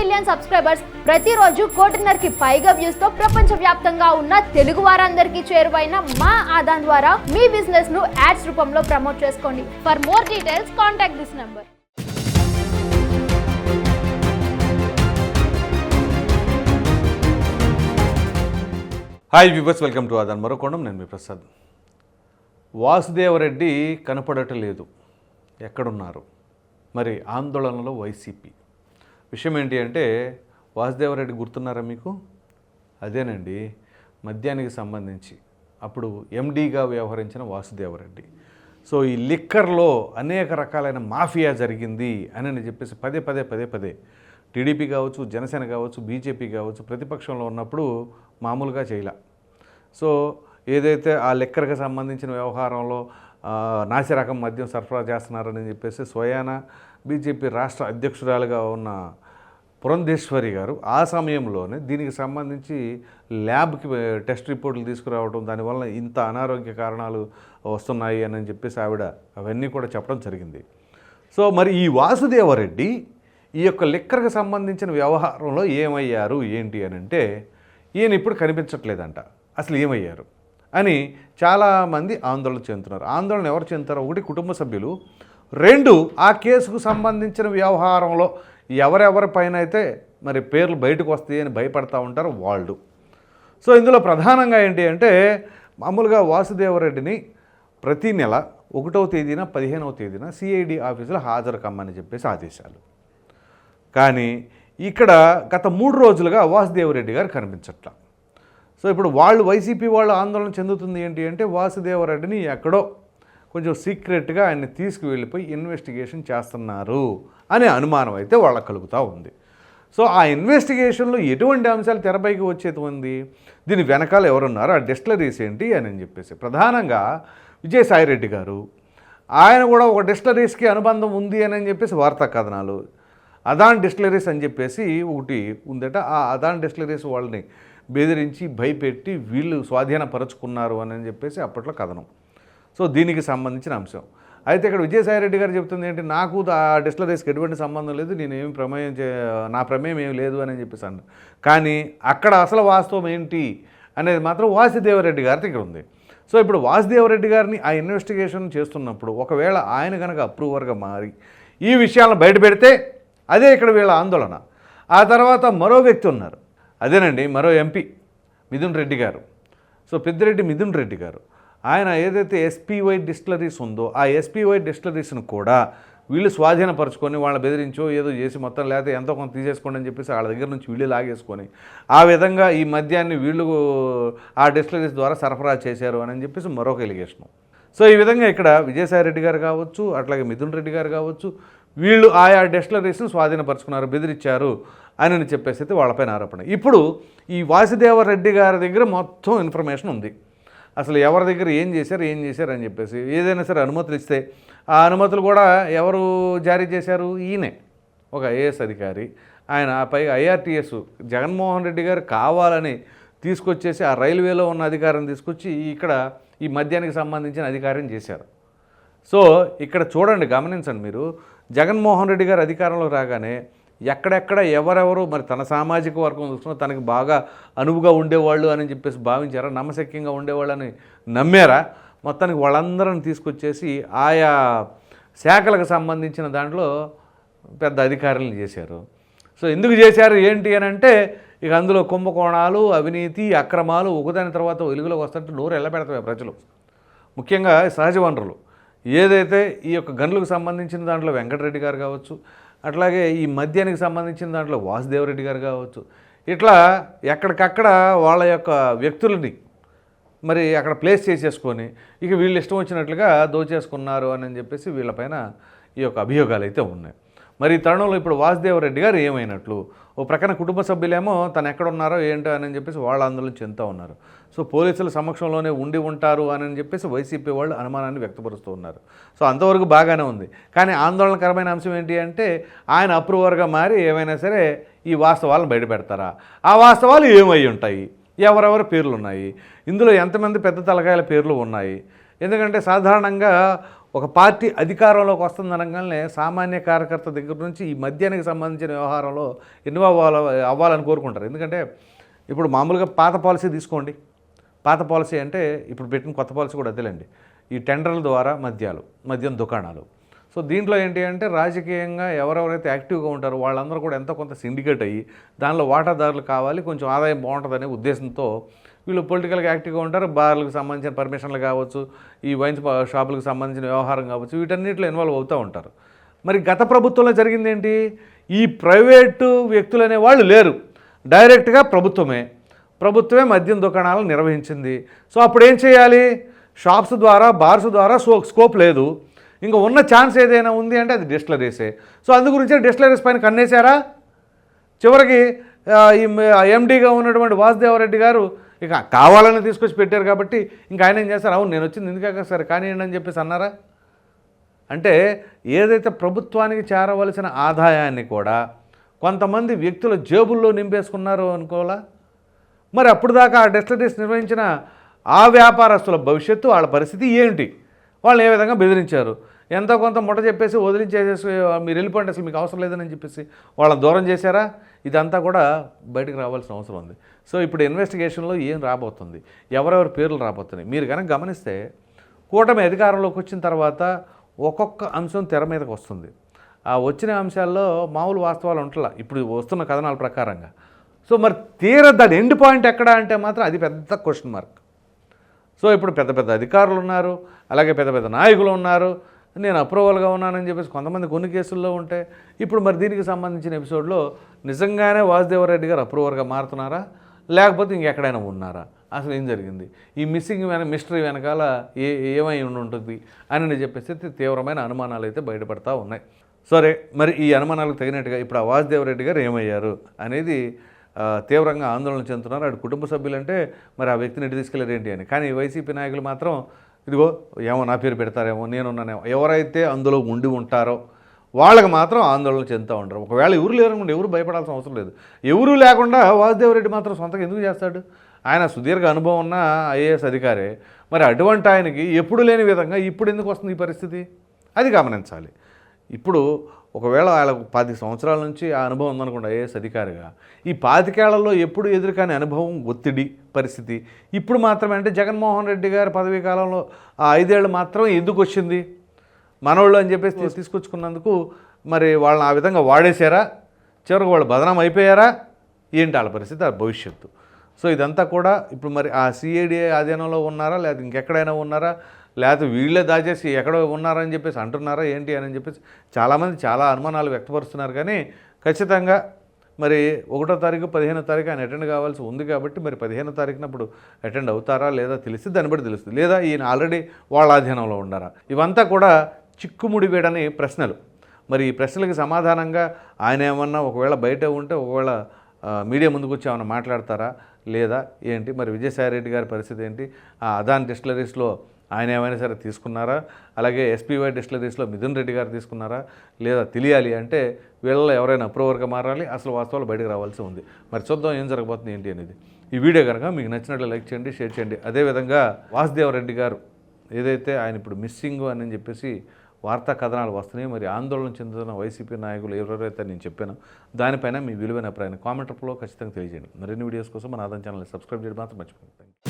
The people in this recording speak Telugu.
మిలియన్ సబ్స్క్రైబర్స్ ప్రతిరోజు కోటిన్నరకి పైగా వ్యూస్తో ప్రపంచ వ్యాప్తంగా ఉన్న తెలుగు వారందరికీ చేరువైన మా ఆదాన్ ద్వారా మీ బిజినెస్ను యాడ్స్ రూపంలో ప్రమోట్ చేసుకోండి. For more details contact this number hi viewers welcome to Aadhan మరోకోణం నేను మీ ప్రసాద్. వాసుదేవరెడ్డి కనపడటం లేదు ఎక్కడున్నారు? మరి ఆందోళనలో వైసీపీ. విషయం ఏంటి అంటే వాసుదేవరెడ్డి గుర్తున్నారా మీకు? అదేనండి. మద్యానికి సంబంధించి. అప్పుడు ఎండీగా వ్యవహరించిన వాసుదేవరెడ్డి సో ఈ లిక్కర్లో అనేక రకాలైన మాఫియా జరిగింది అని చెప్పేసి పదే పదే పదే పదే టీడీపీ కావచ్చు జనసేన కావచ్చు బీజేపీ కావచ్చు ప్రతిపక్షంలో ఉన్నప్పుడు మామూలుగా చేయలే. సో ఏదైతే ఆ లిక్కర్కి సంబంధించిన వ్యవహారంలో నాసిరకం మద్యం సరఫరా చేస్తున్నారని చెప్పేసి స్వయాన బీజేపీ రాష్ట్ర అధ్యక్షురాలుగా ఉన్న పురంధేశ్వరి గారు ఆ సమయంలోనే దీనికి సంబంధించి ల్యాబ్కి టెస్ట్ రిపోర్ట్లు తీసుకురావడం దానివల్ల ఇంత అనారోగ్య కారణాలు వస్తున్నాయి అని చెప్పేసి ఆవిడ అవన్నీ కూడా చెప్పడం జరిగింది. సో మరి ఈ వాసుదేవరెడ్డి ఈ యొక్క లిక్కర్కి సంబంధించిన వ్యవహారంలో ఏమయ్యారు ఏంటి అని అంటే ఈయన ఇప్పుడు కనిపించట్లేదంట. అసలు ఏమయ్యారు అని చాలామంది ఆందోళన చెందుతున్నారు. ఆందోళన ఎవరు చెందుతారో ఒకటి కుటుంబ సభ్యులు రెండు ఆ కేసుకు సంబంధించిన వ్యవహారంలో ఎవరెవరి పైన అయితే మరి పేర్లు బయటకు వస్తాయి అని భయపడతా ఉంటారు వాళ్ళు. సో ఇందులో ప్రధానంగా ఏంటి అంటే మామూలుగా వాసుదేవరెడ్డిని ప్రతి నెల ఒకటవ తేదీన పదిహేనవ తేదీన సిఐడి ఆఫీసులో హాజరు కమ్మని చెప్పేసి ఆదేశాలు. కానీ ఇక్కడ గత మూడు రోజులుగా వాసుదేవరెడ్డి గారు కనిపించట్లా. సో ఇప్పుడు వాళ్ళు వైసీపీ వాళ్ళు ఆందోళన చెందుతుంది ఏంటి అంటే వాసుదేవరెడ్డిని ఎక్కడో కొంచెం సీక్రెట్గా ఆయన్ని తీసుకువెళ్ళిపోయి ఇన్వెస్టిగేషన్ చేస్తున్నారు అనే అనుమానం అయితే వాళ్ళకు కలుగుతూ ఉంది. సో ఆ ఇన్వెస్టిగేషన్లో ఎటువంటి అంశాలు తెరపైకి వచ్చేది ఉంది? దీని వెనకాల ఎవరున్నారు? ఆ డిస్టలరీస్ ఏంటి? అని చెప్పేసి. ప్రధానంగా విజయసాయిరెడ్డి గారు ఆయన కూడా ఒక డిస్టలరీస్కి అనుబంధం ఉంది అని చెప్పేసి వార్తా కథనాలు. అదాన్ డిస్టిలరీస్ అని చెప్పేసి ఒకటి ఉందట. ఆ అదాన్ డిస్టిలరీస్ వాళ్ళని బెదిరించి భయపెట్టి వీళ్ళు స్వాధీనపరచుకున్నారు అని చెప్పేసి అప్పట్లో కథనం. సో దీనికి సంబంధించిన అంశం. అయితే ఇక్కడ విజయసాయిరెడ్డి గారు చెప్తుంది ఏంటి నాకు ఆ డిస్టిలరీస్కి ఎటువంటి సంబంధం లేదు నేనేమి ప్రమేయం చే నా ప్రమేయం ఏమి లేదు అని చెప్పేసి అన్నారు కానీ అక్కడ అసలు వాస్తవం ఏంటి అనేది మాత్రం వాసుదేవరెడ్డి గారి దగ్గర ఉంది. సో ఇప్పుడు వాసుదేవరెడ్డి గారిని ఆ ఇన్వెస్టిగేషన్ చేస్తున్నప్పుడు ఒకవేళ ఆయన కనుక అప్రూవర్గా మారి ఈ విషయాలను బయట పెడితే అదే ఇక్కడ వీళ్ళ ఆందోళన. ఆ తర్వాత మరో వ్యక్తి ఉన్నారు. అదేనండి మరో ఎంపీ మిథున్ రెడ్డి గారు. సో పెద్దిరెడ్డి మిథున్ రెడ్డి గారు. ఆయన ఏదైతే ఎస్పీవై డిస్టిలరీస్ ఉందో ఆ ఎస్పీవై డిస్టిలరీస్ను కూడా వీళ్ళు స్వాధీనపరచుకొని వాళ్ళని బెదిరించో ఏదో చేసి మొత్తం లేకపోతే ఎంతో కొంత తీసేసుకోండి అని చెప్పేసి వాళ్ళ దగ్గర నుంచి వీళ్ళు లాగేసుకొని ఆ విధంగా ఈ మద్యాన్ని వీళ్ళు ఆ డిస్టిలరీస్ ద్వారా సరఫరా చేశారు అని చెప్పేసి మరొక ఎలిగేషను సో ఈ విధంగా ఇక్కడ విజయసాయిరెడ్డి గారు కావచ్చు అట్లాగే మిథున్ రెడ్డి గారు కావచ్చు వీళ్ళు ఆయా డెస్టిలరీస్ను స్వాధీనపరుచుకున్నారు బెదిరించారు అని చెప్పేసి అయితే వాళ్ళపైన ఆరోపణ. ఇప్పుడు ఈ వాసుదేవరెడ్డి గారి దగ్గర మొత్తం ఇన్ఫర్మేషన్ ఉంది. అసలు ఎవరి దగ్గర ఏం చేశారు ఏం చేశారు అని చెప్పేసి ఏదైనా సరే అనుమతులు ఇస్తే ఆ అనుమతులు కూడా ఎవరు జారీ చేశారు? ఈయనే. ఒక ఐఏఎస్ అధికారి. ఆయన పై ఐఆర్టీఎస్ జగన్మోహన్ రెడ్డి గారు కావాలని తీసుకొచ్చేసి ఆ రైల్వేలో ఉన్న అధికారం తీసుకొచ్చి ఇక్కడ ఈ మద్యానికి సంబంధించిన అధికారం చేశారు. సో ఇక్కడ చూడండి గమనించండి మీరు. జగన్మోహన్ రెడ్డి గారు అధికారంలో రాగానే ఎక్కడెక్కడ ఎవరెవరు మరి తన సామాజిక వర్గం చూసుకున్న తనకి బాగా అనువుగా ఉండేవాళ్ళు అని చెప్పేసి భావించారా? నమ్మశక్యంగా ఉండేవాళ్ళని నమ్మారా? మొత్తానికి వాళ్ళందరిని తీసుకొచ్చేసి ఆయా శాఖలకు సంబంధించిన దాంట్లో పెద్ద అధికారులను చేశారు. సో ఎందుకు చేశారు? ఏంటి అని అంటే ఇక అందులో కుంభకోణాలు అవినీతి అక్రమాలు ఒకదాని తర్వాత వెలుగులోకి వస్తుంటే నోరు ఎల్లబెడతాయి ప్రజలు. ముఖ్యంగా సహజ వనరులు. ఏదైతే ఈ యొక్క గనులకు సంబంధించిన దాంట్లో వెంకటరెడ్డి గారు కావచ్చు అట్లాగే ఈ మద్యానికి సంబంధించిన దాంట్లో వాసుదేవరెడ్డి గారు కావచ్చు. ఇట్లా ఎక్కడికక్కడ వాళ్ళ యొక్క వ్యక్తులని మరి అక్కడ ప్లేస్ చేసేసుకొని ఇక వీళ్ళు ఇష్టం వచ్చినట్లుగా దోచేసుకున్నారు అని చెప్పేసి వీళ్ళపైన ఈ యొక్క అభియోగాలు అయితే ఉన్నాయి. మరి ఈ తరుణంలో ఇప్పుడు వాసుదేవరెడ్డి గారు ఏమైనట్లు? ఓ ప్రక్కన కుటుంబ సభ్యులేమో తను ఎక్కడున్నారో ఏంటో అని చెప్పేసి వాళ్ళు ఆందోళన చెందుతూ ఉన్నారు. సో పోలీసుల సమక్షంలోనే ఉండి ఉంటారు అని చెప్పేసి వైసీపీ వాళ్ళు అనుమానాన్ని వ్యక్తపరుస్తూ ఉన్నారు. సో అంతవరకు బాగానే ఉంది. కానీ ఆందోళనకరమైన అంశం ఏంటి అంటే ఆయన అప్రూవర్గా మారి ఏమైనా సరే ఈ వాస్తవాలను బయటపెడతారా? ఆ వాస్తవాలు ఏమై ఉంటాయి? ఎవరెవరి పేర్లు ఉన్నాయి ఇందులో ఎంతమంది పెద్ద తలకాయల పేర్లు ఉన్నాయి? ఎందుకంటే సాధారణంగా ఒక పార్టీ అధికారంలోకి వస్తుందనగానే సామాన్య కార్యకర్త దగ్గర నుంచి ఈ మద్యానికి సంబంధించిన వ్యవహారంలో ఇన్వాల్వ్ అవ్వాల అవ్వాలని కోరుకుంటారు. ఎందుకంటే ఇప్పుడు మామూలుగా పాత పాలసీ తీసుకోండి. పాత పాలసీ అంటే ఇప్పుడు పెట్టిన కొత్త పాలసీ కూడా అదేలేండి. ఈ టెండర్ల ద్వారా మద్యాలు మద్యం దుకాణాలు. సో దీంట్లో ఏంటి అంటే రాజకీయంగా ఎవరెవరైతే యాక్టివ్గా ఉంటారో వాళ్ళందరూ కూడా ఎంతో కొంత సిండికేట్ అయ్యి దానిలో వాటాదారులు కావాలి కొంచెం ఆదాయం బాగుంటుందనే ఉద్దేశంతో వీళ్ళు పొలిటికల్గా యాక్టివ్గా ఉంటారు బార్లకు సంబంధించిన పర్మిషన్లు కావచ్చు ఈ వైన్స్ షాపులకు సంబంధించిన వ్యవహారం కావచ్చు వీటన్నిటిలో ఇన్వాల్వ్ అవుతూ ఉంటారు. మరి గత ప్రభుత్వంలో జరిగింది ఏంటి? ఈ ప్రైవేటు వ్యక్తులు అనే వాళ్ళు లేరు డైరెక్ట్గా ప్రభుత్వమే. ప్రభుత్వమే మద్యం దుకాణాలను నిర్వహించింది. సో అప్పుడు ఏం చేయాలి? షాప్స్ ద్వారా బార్స్ ద్వారా సో స్కోప్ లేదు. ఇంకా ఉన్న ఛాన్స్ ఏదైనా ఉంది అంటే అది డిస్టిలరీసే సో అందు గురించి డిస్టిలరీస్ పైన కన్నేశారా? చివరికి ఈ ఎండీగా ఉన్నటువంటి వాసుదేవరెడ్డి గారు ఇక కావాలని తీసుకొచ్చి పెట్టారు కాబట్టి ఇంకా ఆయన ఏం చేస్తారు? అవును నేను వచ్చింది ఎందుకాక సరే? కానివ్వండి అని చెప్పేసి అన్నారా? అంటే ఏదైతే ప్రభుత్వానికి చేరవలసిన ఆదాయాన్ని కూడా కొంతమంది వ్యక్తుల జేబుల్లో నింపేసుకున్నారు అనుకోవాలా? మరి అప్పుడు దాకా ఆ డెస్టిలరీస్ నిర్వహించిన ఆ వ్యాపారస్తుల భవిష్యత్తు వాళ్ళ పరిస్థితి ఏంటి? వాళ్ళు ఏ విధంగా బెదిరించారు? ఎంతో కొంత ముఠ చెప్పేసి వదిలించేసేసి మీరు వెళ్ళిపోండి అసలు మీకు అవసరం లేదని చెప్పేసి వాళ్ళని దూరం చేశారా? ఇదంతా కూడా బయటకు రావాల్సిన అవసరం ఉంది. సో ఇప్పుడు ఇన్వెస్టిగేషన్లో ఏం రాబోతుంది? ఎవరెవరి పేర్లు రాబోతున్నాయి? మీరు కనుక గమనిస్తే కూటమి అధికారంలోకి వచ్చిన తర్వాత ఒక్కొక్క అంశం తెర మీదకి వస్తుంది. ఆ వచ్చిన అంశాల్లో మామూలు వాస్తవాలు ఉంటలా. ఇప్పుడు వస్తున్న కథనాల ప్రకారంగా. సో మరి తీర దాని ఎండ్ పాయింట్ ఎక్కడ అంటే మాత్రం అది పెద్ద క్వశ్చన్ మార్క్. సో ఇప్పుడు పెద్ద పెద్ద అధికారులు ఉన్నారు అలాగే పెద్ద పెద్ద నాయకులు ఉన్నారు. నేను అప్రూవల్గా ఉన్నానని చెప్పేసి కొంతమంది కొన్ని కేసుల్లో ఉంటే ఇప్పుడు మరి దీనికి సంబంధించిన ఎపిసోడ్లో నిజంగానే వాసుదేవరెడ్డి గారు అప్రూవర్గా మారుతున్నారా? లేకపోతే ఇంకెక్కడైనా ఉన్నారా? అసలు ఏం జరిగింది? ఈ మిస్సింగ్ వెన మిస్టరీ వెనకాల ఏ ఏమై ఉండి ఉంటుంది అని చెప్పేసి తీవ్రమైన అనుమానాలు అయితే బయటపడతా ఉన్నాయి. సరే మరి ఈ అనుమానాలకు తగినట్టుగా ఇప్పుడు ఆ వాసుదేవరెడ్డి గారు ఏమయ్యారు అనేది తీవ్రంగా ఆందోళన చెందుతున్నారు. అటు కుటుంబ సభ్యులంటే మరి ఆ వ్యక్తిని ఇటు తీసుకెళ్ళారు ఏంటి అని. కానీ వైసీపీ నాయకులు మాత్రం ఇదిగో ఏమో నా పేరు పెడతారేమో నేనున్నానేమో. ఎవరైతే అందులో ఉండి ఉంటారో వాళ్ళకి మాత్రం ఆందోళన చెందుతూ ఉంటారు ఒకవేళ ఎవరు లేరనుకుంటే ఎవరు భయపడాల్సిన అవసరం లేదు. ఎవరు లేకుండా వాసుదేవరెడ్డి మాత్రం సొంతంగా ఎందుకు చేస్తాడు? ఆయన సుదీర్ఘ అనుభవం ఉన్న ఐఏఎస్ అధికారే. మరి అటువంటి ఆయనకి ఎప్పుడు లేని విధంగా ఇప్పుడు ఎందుకు వస్తుంది ఈ పరిస్థితి? అది గమనించాలి. ఇప్పుడు ఒకవేళ వాళ్ళకు పది సంవత్సరాల నుంచి ఆ అనుభవం ఉందనుకోండి ఐఏఎస్ అధికారిగా. ఈ పాతికేళ్ళలో ఎప్పుడు ఎదురుకాని అనుభవం ఒత్తిడి పరిస్థితి ఇప్పుడు మాత్రమే. అంటే జగన్మోహన్ రెడ్డి గారి పదవీ కాలంలో ఆ ఐదేళ్ళు మాత్రం ఎందుకు వచ్చింది? మనోళ్ళు అని చెప్పేసి తీసు- తీసుకొచ్చుకున్నందుకు మరి వాళ్ళని ఆ విధంగా వాడేశారా? చివరికి వాళ్ళు బదనాం అయిపోయారా? ఏంటి వాళ్ళ పరిస్థితి? ఆ భవిష్యత్తు. సో ఇదంతా కూడా ఇప్పుడు మరి ఆ సిఐడిఏ ఆధీనంలో ఉన్నారా? లేదా ఇంకెక్కడైనా ఉన్నారా? లేకపోతే వీళ్ళే దాచేసి ఎక్కడో ఉన్నారని చెప్పేసి అంటున్నారా? ఏంటి అని చెప్పేసి చాలామంది చాలా అనుమానాలు వ్యక్తపరుస్తున్నారు. కానీ ఖచ్చితంగా మరి ఒకటో తారీఖు పదిహేనో తారీఖు ఆయన అటెండ్ కావాల్సి ఉంది కాబట్టి మరి పదిహేనో తారీఖునప్పుడు అటెండ్ అవుతారా లేదా? తెలిసి దాన్ని బట్టి తెలుస్తుంది. లేదా ఈయన ఆల్రెడీ వాళ్ళ ఆధీనంలో ఉన్నారా? ఇవంతా కూడా చిక్కుముడి వేడని ప్రశ్నలు. మరి ఈ ప్రశ్నలకు సమాధానంగా ఆయన ఏమన్నా ఒకవేళ బయట ఉంటే ఒకవేళ మీడియా ముందుకు వచ్చి ఏమైనా మాట్లాడతారా? లేదా ఏంటి? మరి విజయసాయి రెడ్డి గారి పరిస్థితి ఏంటి? ఆ అదాన్ డిస్టిలరీస్లో ఆయన ఏమైనా సరే తీసుకున్నారా? అలాగే ఎస్పీవై డిస్టిలరీస్లో మిథున్ రెడ్డి గారు తీసుకున్నారా? లేదా తెలియాలి అంటే వీళ్ళలో ఎవరైనా అప్రూవర్గా మారాలి? అసలు వాస్తవాలు బయటకు రావాల్సి ఉంది. మరి చూద్దాం ఏం జరగబోతుంది ఏంటి అనేది. ఈ వీడియో కనుక మీకు నచ్చినట్లు లైక్ చేయండి షేర్ చేయండి. అదేవిధంగా వాసుదేవరెడ్డి గారు ఏదైతే ఆయన ఇప్పుడు మిస్సింగ్ అని చెప్పేసి వార్తా కథనాలు వస్తున్నాయి. మరి ఆందోళన చెందుతున్న వైసీపీ నాయకులు ఎవరెవరైతే నేను చెప్పాను దానిపైన మీ విలువైన అభిప్రాయాన్ని కామెంట్ రూపంలో ఖచ్చితంగా తెలియజేయండి. మరిన్ని వీడియోస్ కోసం మన ఆదాయం ఛానల్ని సబ్స్క్రైబ్ చేయడం మాత్రం మర్చిపోయింది